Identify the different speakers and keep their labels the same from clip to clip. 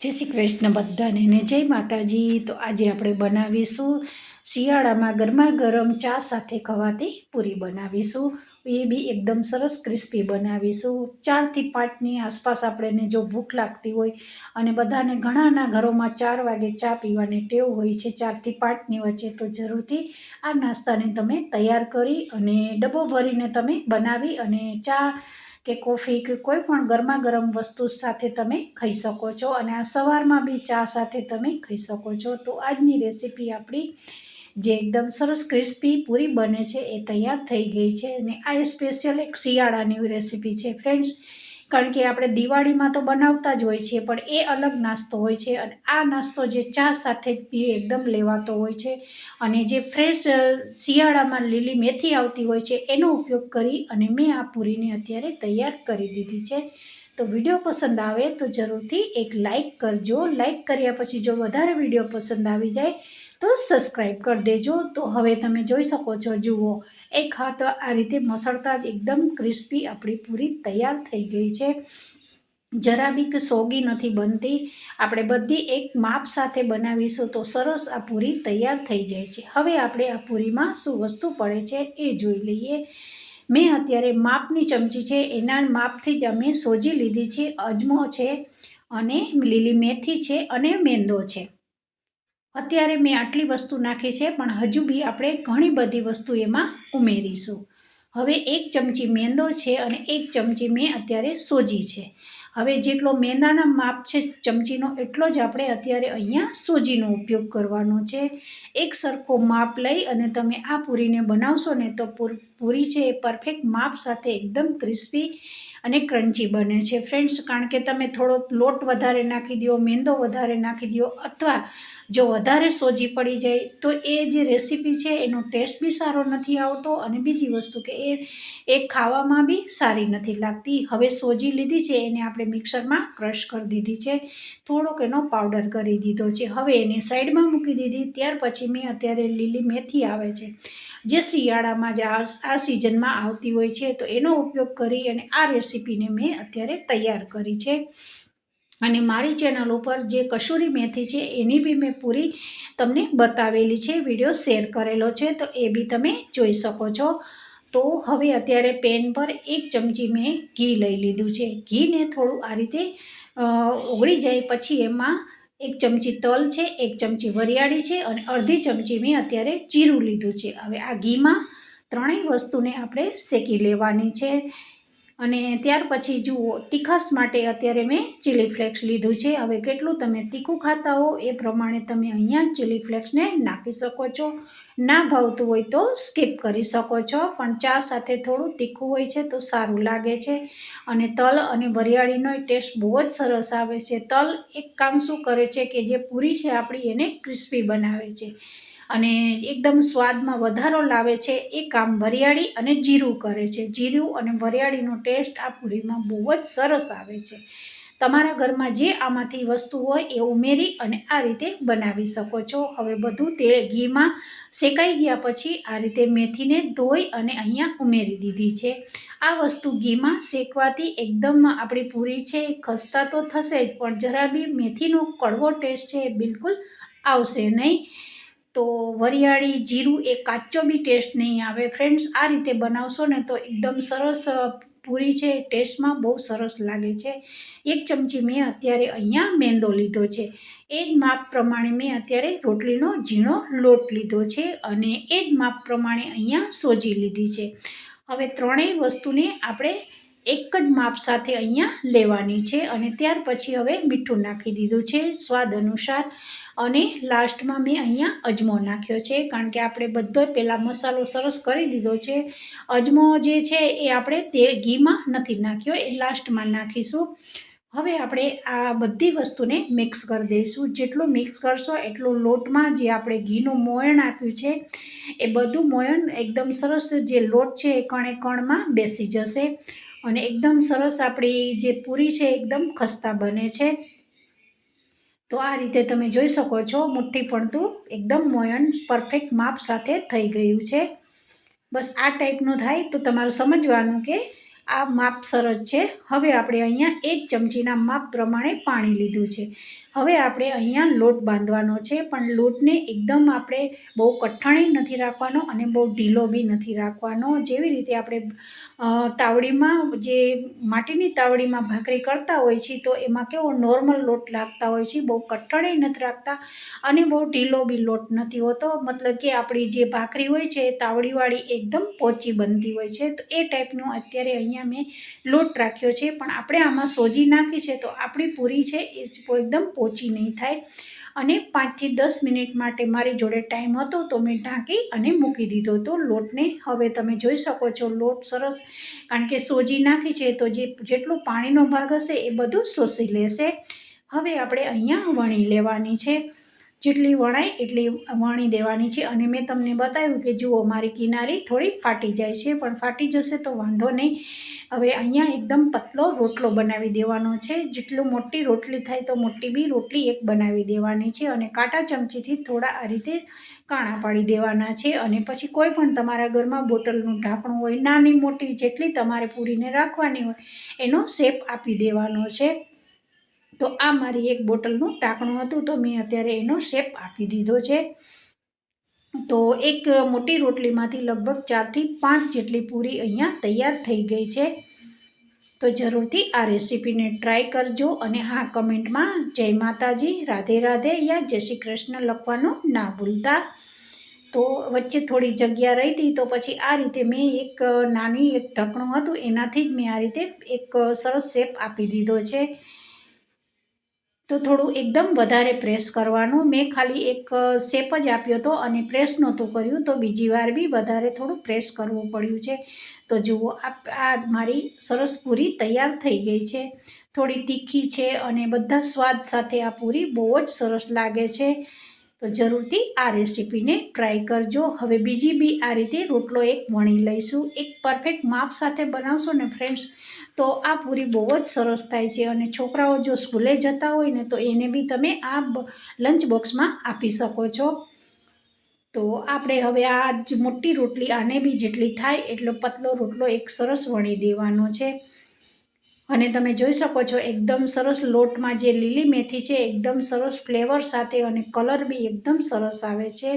Speaker 1: જય શ્રી કૃષ્ણ બધાને ને જય માતાજી. તો આજે આપણે બનાવીશું શિયાળામાં ગરમા ગરમ ચા સાથે ખવાતી પૂરી બનાવીશું. એ બી એકદમ સરસ ક્રિસ્પી બનાવીશું ચારથી પાંચની આસપાસ આપણે જો ભૂખ લાગતી હોય અને બધાને ઘણાના ઘરોમાં ચાર વાગે ચા પીવાની ટેવ હોય છે ચારથી પાંચની વચ્ચે, તો જરૂરથી આ નાસ્તાને તમે તૈયાર કરી અને ડબ્બો ભરીને તમે બનાવી અને ચા કે કોફી કે કોઈ પણ ગરમા ગરમ વસ્તુ સાથે તમે ખાઈ શકો છો અને આ સવારમાં બી ચા સાથે તમે ખાઈ શકો છો. તો આજની રેસીપી આપણી જે એકદમ સરસ ક્રિસ્પી પૂરી બને છે, એ તૈયાર થઈ ગઈ છે અને આ સ્પેશિયલ એક શિયાળાની રેસીપી છે. ફ્રેન્ડ્સ કારણ કે આપણે દિવાળીમાં તો બનાવતા જ હોય છીએ, પણ એ અલગ નાસ્તો હોય છે અને આ નાસ્તો જે ચા સાથે જ એકદમ લેવાતો હોય છે અને જે ફ્રેશ શિયાળામાં લીલી મેથી આવતી હોય છે, એનો ઉપયોગ કરી અને મેં આ પૂરીને અત્યારે તૈયાર કરી દીધી છે. તો વીડિયો પસંદ આવે તો જરૂરથી એક લાઈક કરજો. લાઈક કર્યા પછી જો વધારે વીડિયો પસંદ આવી જાય તો સબસ્ક્રાઈબ કરી દેજો. તો હવે તમે જોઈ શકો છો, જુઓ. એક હાથ આ રીતે મસળતા એકદમ ક્રિસ્પી આપણી પૂરી તૈયાર થઈ ગઈ છે. જરા બી સોગી નથી બનતી. આપણે બધી એક માપ સાથે બનાવીશું તો સરસ આ પૂરી તૈયાર થઈ જાય છે. હવે આપણે આ પૂરીમાં શું વસ્તુ પડે છે એ જોઈ લઈએ. મેં અત્યારે માપની ચમચી છે, એના માપથી જ અમે સોજી લીધી છે, અજમો છે અને લીલી મેથી છે અને મેંદો છે. અત્યારે મેં આટલી વસ્તુ નાખી છે, પણ હજુ બી આપણે ઘણી બધી વસ્તુ એમાં ઉમેરીશું. હવે એક ચમચી મેંદો છે અને એક ચમચી મેં અત્યારે સોજી છે. હવે જેટલો મેંદાના માપ છે ચમચીનો, એટલો જ આપણે અત્યારે અહીંયા સોજીનો ઉપયોગ કરવાનો છે. એક સરખો માપ લઈ અને તમે આ પૂરીને બનાવશો ને તો પૂરી છે એ પરફેક્ટ માપ સાથે એકદમ ક્રિસ્પી અને ક્રન્ચી બને છે. ફ્રેન્ડ્સ, કારણ કે તમે થોડો લોટ વધારે નાખી દો મેંદો વધારે નાખી દો અથવા જો વધારે સોજી પડી જાય તો એ જે રેસીપી છે એનો ટેસ્ટ બી સારો નથી આવતો અને બીજી વસ્તુ કે એ એ ખાવામાં બી સારી નથી લાગતી. હવે સોજી લીધી છે, એને આપણે મિક્સરમાં ક્રશ કરી દીધી છે. થોડોક એનો પાવડર કરી દીધો છે. હવે એને સાઈડમાં મૂકી દીધી. ત્યાર પછી મેં અત્યારે લીલી મેથી આવે છે. જે શિયાળામાં જ આ સિઝનમાં આવતી હોય છે, તો એનો ઉપયોગ કરી અને આ રેસીપીને મેં અત્યારે તૈયાર કરી છે. અને મારી ચેનલ ઉપર જે કસૂરી મેથી છે, એની બી મેં પૂરી તમને બતાવેલી છે, વીડિયો શેર કરેલો છે, તો એ બી તમે જોઈ શકો છો. તો હવે અત્યારે પેન પર એક ચમચી મેં ઘી લઈ લીધું છે. ઘીને થોડું આ રીતે ઓગળી જાય પછી એમાં એક ચમચી તલ છે, એક ચમચી વરિયાળી છે અને અડધી ચમચી મેં અત્યારે જીરું લીધું છે. હવે આ ઘીમાં ત્રણેય વસ્તુને આપણે શેકી લેવાની છે. અને ત્યાર પછી જુઓ, તીખાસ માટે અત્યારે મેં ચીલી ફ્લેક્સ લીધું છે. હવે કેટલું તમે તીખું ખાતા હો એ પ્રમાણે તમે અહીંયા ચીલી ફ્લેક્સને નાખી શકો છો. ના ભાવતું હોય તો સ્કીપ કરી શકો છો, પણ ચા સાથે થોડું તીખું હોય છે તો સારું લાગે છે. અને તલ અને વરિયાળીનો ટેસ્ટ બહુ જ સરસ આવે છે. તલ એક કામ શું કરે છે કે જે પૂરી છે આપણી એને ક્રિસ્પી બનાવે છે. અને એકદમ સ્વાદમાં વધારો લાવે છે એ કામ વરિયાળી અને જીરું કરે છે. જીરું અને વરિયાળીનો ટેસ્ટ આ પૂરીમાં બહુ જ સરસ આવે છે. તમારા ઘરમાં જે આમાંથી વસ્તુ હોય એ ઉમેરી અને આ રીતે બનાવી શકો છો. હવે બધું તે ઘીમાં શેકાઈ ગયા પછી આ રીતે મેથીને ધોઈ અને અહીંયા ઉમેરી દીધી છે. આ વસ્તુ ઘીમાં શેકવાથી એકદમ આપણી પૂરી છે એ ખસ્તા તો થશે જ, પણ જરા બી મેથીનો કડવો ટેસ્ટ છે એ બિલકુલ આવશે નહીં. તો વરિયાળી જીરું એ કાચો બી ટેસ્ટ નહીં આવે. ફ્રેન્ડ્સ આ રીતે બનાવશો ને તો એકદમ સરસ પૂરી છે. ટેસ્ટમાં બહુ સરસ લાગે છે. એક ચમચી મેં અત્યારે અહીંયા મેંદો લીધો છે. એ જ માપ પ્રમાણે મેં અત્યારે રોટલીનો ઝીણો લોટ લીધો છે અને એ જ માપ પ્રમાણે અહીંયા સોજી લીધી છે. હવે ત્રણેય વસ્તુને આપણે એક જ માપ સાથે અહીંયા લેવાની છે અને ત્યાર પછી હવે મીઠું નાખી દીધું છે. સ્વાદ અનુસાર અને લાસ્ટમાં મેં અહીંયા અજમો નાખ્યો છે, કારણ કે આપણે બધો પહેલાં મસાલો સરસ કરી દીધો છે. અજમો જે છે એ આપણે તે ઘીમાં નથી નાખ્યો, એ લાસ્ટમાં નાખીશું. હવે આપણે આ બધી વસ્તુને મિક્સ કરી દઈશું. જેટલું મિક્સ કરશો એટલું લોટમાં જે આપણે ઘીનું મોયણ આપ્યું છે, એ બધું મોયણ એકદમ સરસ જે લોટ છે એ કણે કણમાં બેસી જશે. અને એકદમ સરસ આપણી જે પૂરી છે એકદમ ખસ્તા બને છે. તો આ રીતે તમે જોઈ શકો છો, મુઠ્ઠી પડતું એકદમ મોયણ પરફેક્ટ માપ સાથે થઈ ગયું છે. બસ આ ટાઈપનું થાય તો તમારે સમજવાનું કે આ માપ સરસ છે. હવે આપણે અહીંયા એક ચમચીના માપ પ્રમાણે પાણી લીધું છે. હવે આપણે અહીંયા લોટ બાંધવાનો છે, પણ લોટને એકદમ આપણે બહુ કઠણાઈ નથી રાખવાનો અને બહુ ઢીલો બી નથી રાખવાનો. જેવી રીતે આપણે તાવડીમાં જે માટીની તાવડીમાં ભાખરી કરતા હોય છે તો એમાં કેવો નોર્મલ લોટ લાગતા હોય છે, બહુ કઠણાઈ નથી રાખતા અને બહુ ઢીલો બી લોટ નથી હોતો. મતલબ કે આપણી જે ભાખરી હોય છે તાવડીવાળી એકદમ પોચી બનતી હોય છે. તો એ ટાઈપનું અત્યારે અહીંયા મેં લોટ રાખ્યો છે, પણ આપણે આમાં સોજી નાખી છે, તો આપણી પૂરી છે, એ એકદમ પોચી નહીં થાય. અને પાંચથી દસ મિનિટ માટે મારી જોડે ટાઈમ હતો તો મેં ઢાંકી અને મૂકી દીધો તો લોટને. હવે તમે જોઈ શકો છો લોટ સરસ, કારણ કે સોજી નાખી છે તો જે જેટલો પાણીનો ભાગ હશે એ બધું શોષી લેશે. હવે આપણે અહીંયા વણી લેવાની છે. જેટલી વણાય એટલી વણી દેવાની છે. અને મેં તમને બતાવ્યું કે જુઓ, મારી કિનારી થોડી ફાટી જાય છે, પણ ફાટી જશે તો વાંધો નહીં. હવે અહીંયા એકદમ પતલો રોટલો બનાવી દેવાનો છે. જેટલું મોટી રોટલી થાય તો મોટી બી રોટલી એક બનાવી દેવાની છે અને કાંટા ચમચીથી થોડા આ રીતે કાણા પાડી દેવાના છે. અને પછી કોઈ પણ તમારા ઘરમાં બોટલનું ઢાંકણું હોય, નાની મોટી જેટલી તમારે પૂરીને રાખવાની હોય, એનો શેપ આપી દેવાનો છે. તો આ મારી એક બોટલનું ટાંકણું હતું તો મેં અત્યારે એનો શેપ આપી દીધો છે. તો એક મોટી રોટલીમાંથી લગભગ ચારથી પાંચ જેટલી પૂરી અહીંયા તૈયાર થઈ ગઈ છે. તો જરૂરથી આ રેસીપીને ટ્રાય કરજો અને હા, કમેન્ટમાં જય માતાજી, રાધે રાધે યા જય શ્રી કૃષ્ણ લખવાનું ના ભૂલતા. તો વચ્ચે થોડી જગ્યા રહી હતી તો પછી આ રીતે મેં એક નાની એક ઢકણું હતું એનાથી જ મેં આ રીતે એક સરસ શેપ આપી દીધો છે. તો થોડું એકદમ વધારે પ્રેસ કરવાનું. મેં ખાલી એક શેપ જ આપ્યો હતો અને પ્રેસ નહોતું કર્યું, તો બીજી વાર બી વધારે થોડું પ્રેસ કરવું પડ્યું છે. તો જુઓ આ મારી સરસ પૂરી તૈયાર થઈ ગઈ છે. થોડી તીખી છે અને બધા સ્વાદ સાથે આ પૂરી બહુ જ સરસ લાગે છે. તો જરૂરથી આ રેસીપીને ટ્રાય કરજો. હવે બીજી બી આ રીતે રોટલો એક વણી લઈશું. એક પરફેક્ટ માપ સાથે બનાવશો ને ફ્રેન્ડ્સ તો આ પૂરી બહુ જ સરસ થાય છે. અને છોકરાઓ જો સ્કૂલે જતા હોય ને તો એને બી તમે આ લંચ બોક્સમાં આપી શકો છો. તો આપણે હવે આ જ મોટી રોટલી આને બી જેટલી થાય એટલો પતલો રોટલો એક સરસ વણી દેવાનો છે. અને તમે જોઈ શકો છો, એકદમ સરસ લોટમાં જે લીલી મેથી છે, એકદમ સરસ ફ્લેવર સાથે અને કલર બી એકદમ સરસ આવે છે.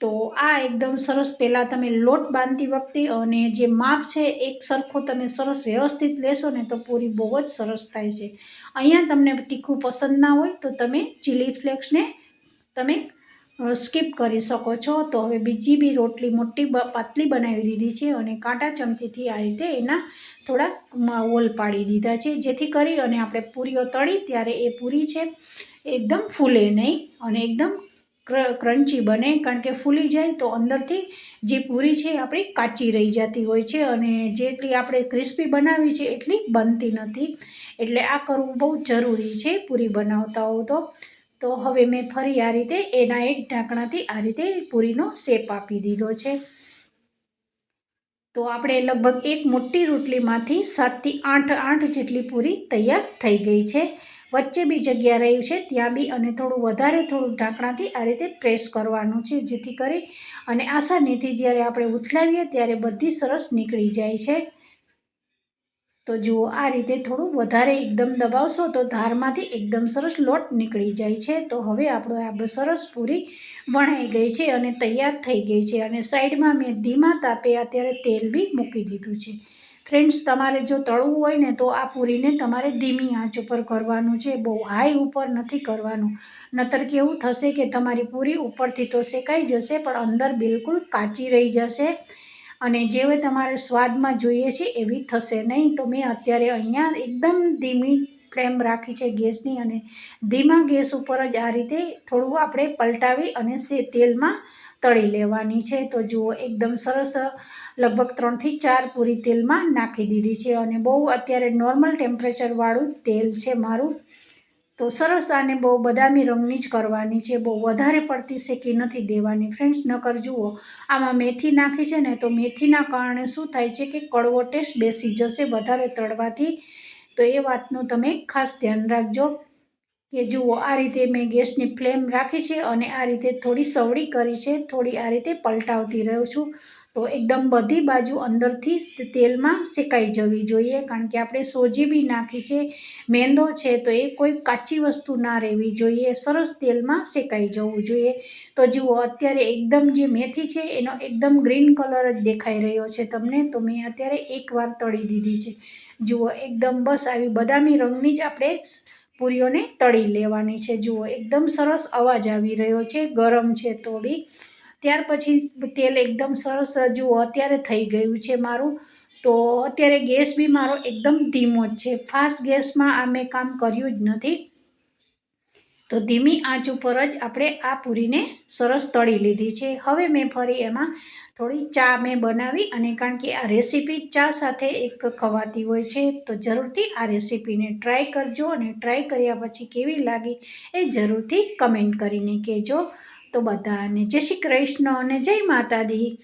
Speaker 1: તો આ એકદમ સરસ પહેલાં તમે લોટ બાંધતી વખતે અને જે માપ છે, એક સરખો તમે સરસ વ્યવસ્થિત લેશો ને તો પૂરી બહુ જ સરસ થાય છે. અહીંયા તમને તીખું પસંદ ના હોય તો તમે ચીલી ફ્લેક્સને તમે સ્કીપ કરી શકો છો. તો હવે બીજી બી રોટલી મોટી પાતલી બનાવી દીધી છે અને કાંટા ચમચીથી આ રીતે એના થોડા ઓલ પાડી દીધા છે. જેથી કરી અને આપણે પૂરીઓ તળી ત્યારે એ પૂરી છે એકદમ ફૂલે નહીં અને એકદમ ક્રન્ચી બને. કારણ કે ફૂલી જાય તો અંદરથી જે પૂરી છે આપણી કાચી રહી જતી હોય છે અને જેટલી આપણે ક્રિસ્પી બનાવી છે એટલી બનતી નથી. એટલે આ કરવું બહુ જરૂરી છે પૂરી બનાવતા હો તો. તો હવે મેં ફરી આ રીતે એના એક ઢાંકણાથી આ રીતે પૂરીનો શેપ આપી દીધો છે. તો આપણે લગભગ એક મોટી રોટલીમાંથી સાતથી આઠ આઠ જેટલી પૂરી તૈયાર થઈ ગઈ છે. વચ્ચે બી જગ્યા રહ્યું છે, ત્યાં બી અને થોડું વધારે થોડું ઢાંકણાથી આ રીતે પ્રેસ કરવાનું છે, જેથી કરી અને આસાનીથી જ્યારે આપણે ઉથલાવીએ ત્યારે બધી સરસ નીકળી જાય છે. તો જુઓ, આ રીતે થોડું વધારે એકદમ દબાવશો તો ધારમાંથી એકદમ સરસ લોટ નીકળી જાય છે. તો હવે આપણો આ સરસ પૂરી વણાઈ ગઈ છે અને તૈયાર થઈ ગઈ છે અને સાઈડમાં મેં ધીમા તાપે અત્યારે તેલ બી મૂકી દીધું છે. ફ્રેન્ડ્સ, તમારે જો તળવું હોય ને તો આ પૂરીને તમારે ધીમી આંચ ઉપર કરવાનું છે. બહુ હાઈ ઉપર નથી કરવાનું. નતર કેવું થશે કે તમારી પૂરી ઉપરથી તો શેકાઈ જશે પણ અંદર બિલકુલ કાચી રહી જશે. અને જેવો તમારે સ્વાદમાં જોઈએ છે એવી થશે નહીં. તો મેં અત્યારે અહીંયા એકદમ ધીમી ફ્લેમ રાખી છે ગેસની અને ધીમા ગેસ ઉપર જ આ રીતે થોડું આપણે પલટાવી અને સે તેલમાં તળી લેવાની છે. તો જુઓ, એકદમ સરસ લગભગ ત્રણથી ચાર પૂરી તેલમાં નાખી દીધી છે અને બહુ અત્યારે નોર્મલ ટેમ્પરેચરવાળું તેલ છે મારું. તો સરસ આને બહુ બદામી રંગની જ કરવાની છે. બહુ વધારે પડતી શેકી નથી દેવાની. ફ્રેન્ડ્સ નકર જુઓ. આમાં મેથી નાખી છે ને, તો મેથીના કારણે શું થાય છે કે કડવો ટેસ્ટ બેસી જશે વધારે તળવાથી. તો એ વાતનું તમે ખાસ ધ્યાન રાખજો કે જુઓ, આ રીતે મેં ગેસની ફ્લેમ રાખી છે અને આ રીતે થોડી સવડી કરી છે. થોડી આ રીતે પલટાવતી રહું છું. તો એકદમ બધી બાજુ અંદરથી તેલમાં શેકાઈ જવી જોઈએ, કારણ કે આપણે સોજી બી નાખી છે, મેંદો છે, તો એ કોઈ કાચી વસ્તુ ના રહેવી જોઈએ. સરસ તેલમાં શેકાઈ જવું જોઈએ. તો જુઓ, અત્યારે એકદમ જે મેથી છે, એનો એકદમ ગ્રીન કલર જ દેખાઈ રહ્યો છે તમને. તો મેં અત્યારે એકવાર તળી દીધી છે. જુઓ, એકદમ બસ આવી બદામી રંગની જ આપણે પૂરીઓને તળી લેવાની છે. જુઓ, એકદમ સરસ અવાજ આવી રહ્યો છે, ગરમ છે તો બી. ત્યાર પછી તેલ એકદમ સરસ જુઓ અત્યારે થઈ ગયું છે મારું. તો અત્યારે ગેસ બી મારો એકદમ ધીમો જ છે. ફાસ્ટ ગેસમાં આ મેં કામ કર્યું જ નથી. તો ધીમી આંચ ઉપર જ આપણે આ પૂરીને સરસ તળી લીધી છે. હવે મેં ફરી એમાં થોડી ચા મેં બનાવી અને કારણ કે આ રેસીપી ચા સાથે એક ખવાતી હોય છે, તો જરૂરથી આ રેસીપીને ટ્રાય કરજો અને ટ્રાય કર્યા પછી કેવી લાગી એ જરૂરથી કમેન્ટ કરીને કહેજો. તો બધાને જય શ્રી કૃષ્ણ અને જય માતાજી.